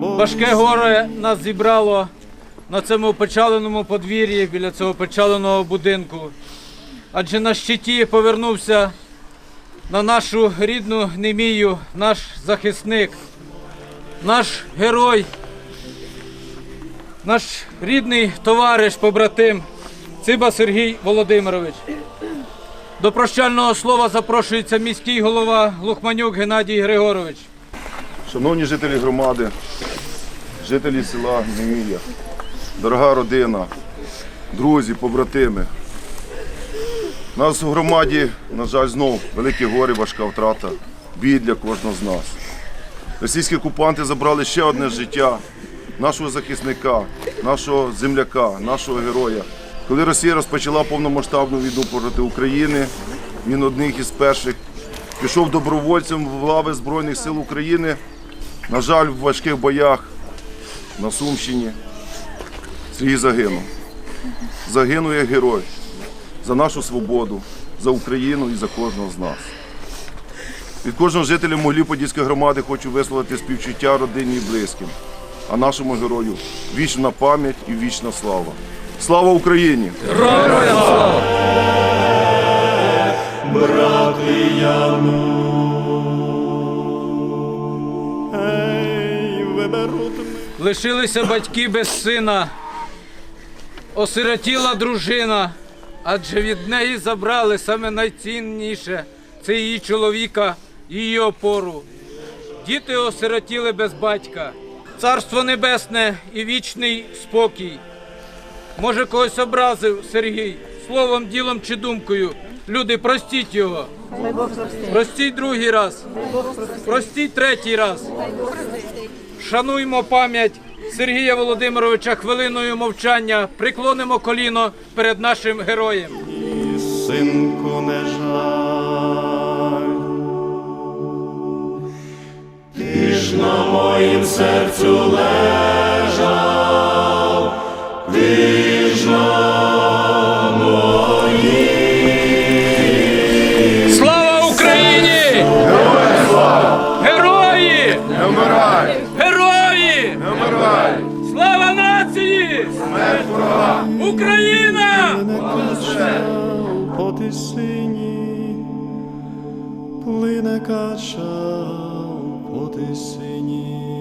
Важке горе нас зібрало на цьому опечаленому подвір'ї біля цього опечаленого будинку. Адже на щиті повернувся на нашу рідну Немію наш захисник, наш герой, наш рідний товариш, побратим Циба Сергій Володимирович. До прощального слова запрошується міський голова Лухманюк Геннадій Григорович. Шановні жителі громади, жителі села Немія, дорога родина, друзі, побратими. У нас у громаді, на жаль, знов велике горе, важка втрата, бій для кожного з нас. Російські окупанти забрали ще одне життя нашого захисника, нашого земляка, нашого героя. Коли Росія розпочала повномасштабну війну проти України, він одних із перших пішов добровольцем в лави Збройних сил України. На жаль, в важких боях на Сумщині Сергій загинув. Як герой за нашу свободу, за Україну і за кожного з нас. Від кожного жителя Могилів-Подільської громади хочу висловити співчуття родині і близьким, а нашому герою вічна пам'ять і вічна слава. Слава Україні! ей, Лишилися батьки без сина, осиротіла дружина, адже від неї забрали саме найцінніше це її чоловіка, її опору. Діти осиротіли без батька. Царство небесне і вічний спокій. Може, когось образив Сергій словом, ділом чи думкою. Люди, простіть його. Простіть другий раз. Простіть третій раз. Шануймо пам'ять Сергія Володимировича хвилиною мовчання, приклонимо коліно перед нашим героєм. Синку, не жаль. Ти ж на моїм серцю лежав, Вмирай! Слава нації! Смерть Не Україна! по тисині, плине кача по тисині.